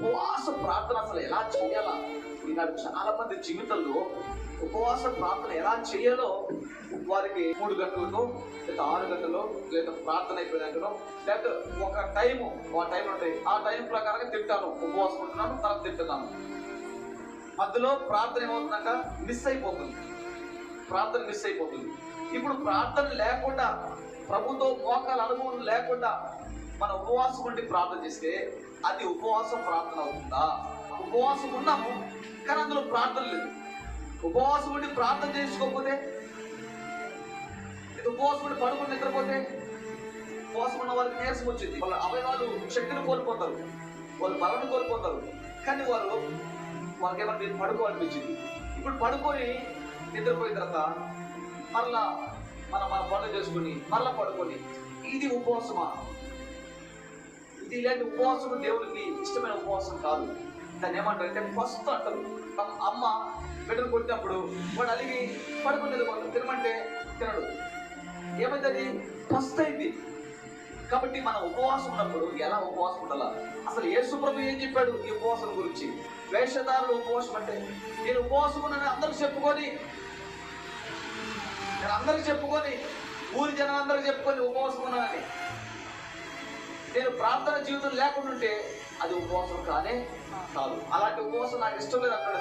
ఉపవాస ప్రార్థన అసలు ఎలా చేయాలా? ఈనాడు చాలా మంది జీవితంలో ఉపవాస ప్రార్థన ఎలా చేయాలో వారికి మూడు గంటలకో లేదా ఆరు గంటలు లేదా ప్రార్థన అయిపోయినాకనో లేదా ఒక టైము ఆ టైం ఉంటాయి ఆ టైం ప్రకారంగా తింటాను ఉపవాసం ఉంటున్నాను తర్వాత తింటున్నాను. మధ్యలో ప్రార్థన ఏమవుతుందంట? మిస్ అయిపోతుంది. ప్రార్థన మిస్ అయిపోతుంది. ఇప్పుడు ప్రార్థన లేకుండా ప్రభుతో మోకాల అనుభవం లేకుండా మన ఉపవాసం ఉండి ప్రార్థన చేస్తే అది ఉపవాసం ప్రార్థన అవుతుందా? ఉపవాసం ఉన్నాము కానీ అందులో ప్రార్థన లేదు. ఉపవాసం ఉండి ప్రార్థన చేసుకోకపోతే? ఇది ఉపవాసం ఉండి పడుకుని నిద్రపోతే? ఉపవాసం ఉన్న వారికి నీరసం వచ్చింది. వాళ్ళ అవయవాలు శక్తిని కోల్పోతారు. వాళ్ళు బలాన్ని కోల్పోతారు. కానీ వాళ్ళు వాళ్ళకి ఏమన్నా నేను పడుకోవాలనిపించింది. ఇప్పుడు పడుకొని నిద్రపోయిన తర్వాత మరలా మన మన పనులు చేసుకుని మరలా పడుకొని ఇది ఉపవాసమా? ఇలాంటి ఉపవాసం దేవుడికి ఇష్టమైన ఉపవాసం కాదు. దాన్ని ఏమంటారు? అంటే ఫస్ట్ అంటారు. అమ్మ బిడ్డలు కొట్టినప్పుడు వాడు అలిగి పడుకునేది నిద్రపోతాడు తినమంటే తినడు. ఏమైంది? ఫస్ట్ అయింది. కాబట్టి మనం ఉపవాసం ఉన్నప్పుడు ఎలా ఉపవాసం ఉండాలా? అసలు ఏ ప్రభు ఏం చెప్పాడు ఈ ఉపవాసం గురించి? వేషధారులు ఉపవాసం అంటే నేను ఉపవాసం ఉన్నానని అందరూ చెప్పుకొని నేను అందరికి చెప్పుకొని ఊరి జనాలందరూ చెప్పుకొని ఉపవాసం ఉన్నానని. నేను ప్రార్థన జీవితం లేకుండా ఉంటే అది ఉపవాసం కానే కాదు. అలాంటి ఉపవాసం నాకు ఇష్టం లేదు అన్నాడు